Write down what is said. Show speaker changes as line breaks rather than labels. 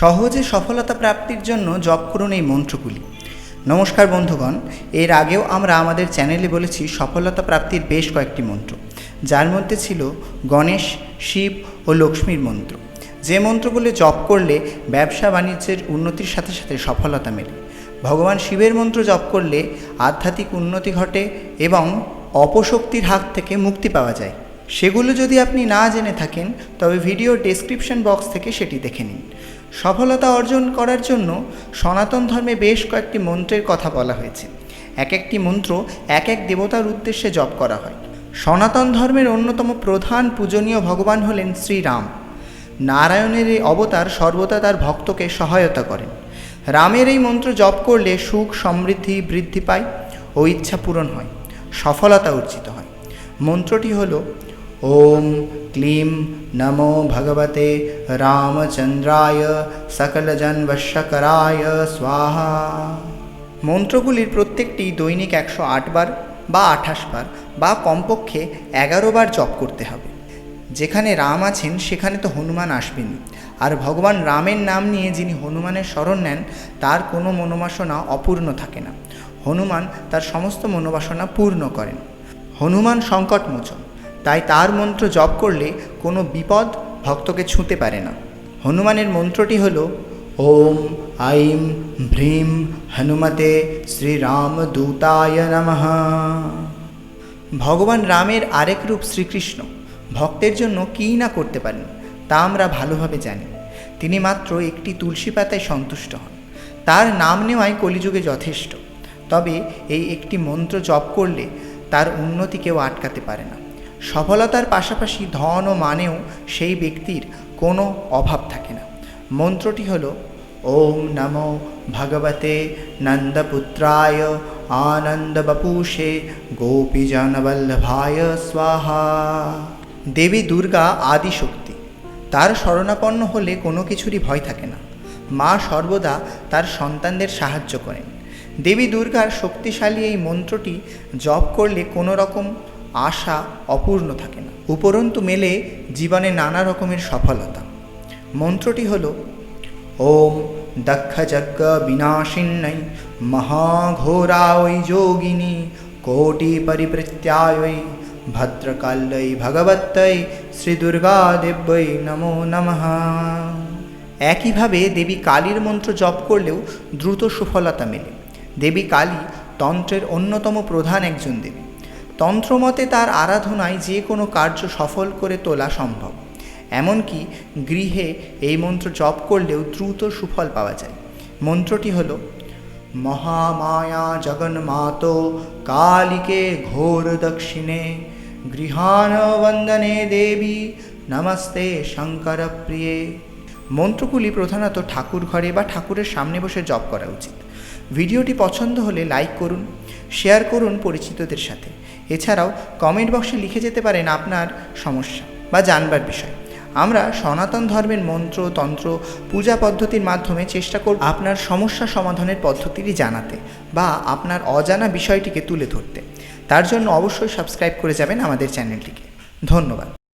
সহজে সফলতা প্রাপ্তির জন্য জপ করুন এই মন্ত্রগুলি। নমস্কার বন্ধুগণ, এর আগেও আমরা আমাদের চ্যানেলে বলেছি সফলতা প্রাপ্তির বেশ কয়েকটি মন্ত্র। যার মধ্যে ছিল গণেশ, শিব ও লক্ষ্মীর মন্ত্র। যে মন্ত্রগুলি জপ করলে ব্যবসা বাণিজ্যের উন্নতির সাথে সাথে সফলতা মেলে। ভগবান শিবের মন্ত্র জপ করলে আধ্যাত্মিক উন্নতি ঘটে এবং অপশক্তির হাত থেকে মুক্তি পাওয়া যায়। সেগুলো যদি আপনি না জেনে থাকেন, তবে ভিডিও ডেসক্রিপশন বক্স থেকে সেটি দেখে নিন। সফলতা অর্জন করার জন্য সনাতন ধর্মে বেশ কয়েকটি মন্ত্রের কথা বলা হয়েছে। এক একটি মন্ত্র এক এক দেবতার উদ্দেশ্যে জপ করা হয়। সনাতন ধর্মের অন্যতম প্রধান পূজনীয় ভগবান হলেন শ্রীরাম। নারায়ণের এই অবতার সর্বদা তার ভক্তকে সহায়তা করেন। রামের এই মন্ত্র জপ করলে সুখ, সমৃদ্ধি, বৃদ্ধি পায় ও ইচ্ছা পূরণ হয়, সফলতা অর্জিত হয়। মন্ত্রটি হল ওম ক্লিম নমো ভগবতে রামচন্দ্রায় সকলজনবশ্যকরায় স্বাহা মন্ত্রগুলির প্রত্যেকটি দৈনিক একশো বার বা আঠাশ বার বা কমপক্ষে এগারো বার জপ করতে হবে। যেখানে রাম আছেন, সেখানে তো হনুমান আসবেনই। আর ভগবান রামের নাম নিয়ে যিনি হনুমানের স্মরণ নেন, তার কোনো মনোবাসনা অপূর্ণ থাকে না। হনুমান তার সমস্ত মনোবাসনা পূর্ণ করেন। হনুমান সংকটমোচন। তাই তার মন্ত্র জপ করলে কোনো বিপদ ভক্তকে ছুঁতে পারে না। হনুমানের মন্ত্রটি হল, ওম আইম ভ্রীম হনুমতে শ্রীরামদূতায় নমঃ। ভগবান রামের আরেক রূপ শ্রীকৃষ্ণ। ভক্তের জন্য কী না করতে পারেন, তা আমরা ভালোভাবে জানি। তিনি মাত্র একটি তুলসী পাতায় সন্তুষ্ট হন। তার নাম নেওয়াই কলিযুগে যথেষ্ট। তবে এই একটি মন্ত্র জপ করলে তার উন্নতি কেউ আটকাতে পারে না। সফলতার পাশাপাশি ধন ও মানেও সেই ব্যক্তির কোনো অভাব থাকে না। মন্ত্রটি হল, ওম নমো ভগবতে নন্দপুত্রায় আনন্দ আনন্দবপুষে গোপীজনবল্লভায় স্বাহা। দেবী দুর্গা আদিশক্তি, তার শরণাপন্ন হলে কোনো কিছুরই ভয় থাকে না। মা সর্বদা তার সন্তানদের সাহায্য করেন। দেবী দুর্গার শক্তিশালী এই মন্ত্রটি জপ করলে কোনো রকম আশা অপূর্ণ থাকে না। উপরন্তু মেলে জীবনে নানা রকমের সফলতা। মন্ত্রটি হল, ওম দক্ষযজ্ঞ বিনাশিন্নৈ মহাঘোরায় যোগিনী কোটি পরিবৃত্যায় ভদ্রকাল্যই ভগবত্তৈ শ্রী দুর্গা দেব্যই নমো নমঃ। একইভাবে দেবী কালীর মন্ত্র জপ করলেও দ্রুত সফলতা মেলে। দেবী কালী তন্ত্রের অন্যতম প্রধান একজন দেবী। তন্ত্রমতে তার আরাধনায় যে কোনো কার্য সফল করে তোলা সম্ভব। এমনকি গৃহে এই মন্ত্র জপ করলেও দ্রুত সুফল পাওয়া যায়। মন্ত্রটি হল, মহামায়া জগন্মাত কালিকে ঘোর দক্ষিণে, গৃহাণ বন্দনে দেবী নমস্তে শঙ্কর প্রিয়ে মন্ত্রগুলি প্রধানত ঠাকুর ঘরে বা ঠাকুরের সামনে বসে জপ করা উচিত। ভিডিওটি পছন্দ হলে লাইক করুন, শেয়ার করুন পরিচিতদের সাথে। এছাড়াও কমেন্ট বক্সে লিখে যেতে পারেন আপনার সমস্যা বা জানবার বিষয়। আমরা সনাতন ধর্মের মন্ত্র, তন্ত্র, পূজা পদ্ধতির মাধ্যমে চেষ্টা করব আপনার সমস্যা সমাধানের পদ্ধতিটি জানাতে বা আপনার অজানা বিষয়টিকে তুলে ধরতে। তার জন্য অবশ্যই সাবস্ক্রাইব করে যাবেন আমাদের চ্যানেলটিকে ধন্যবাদ।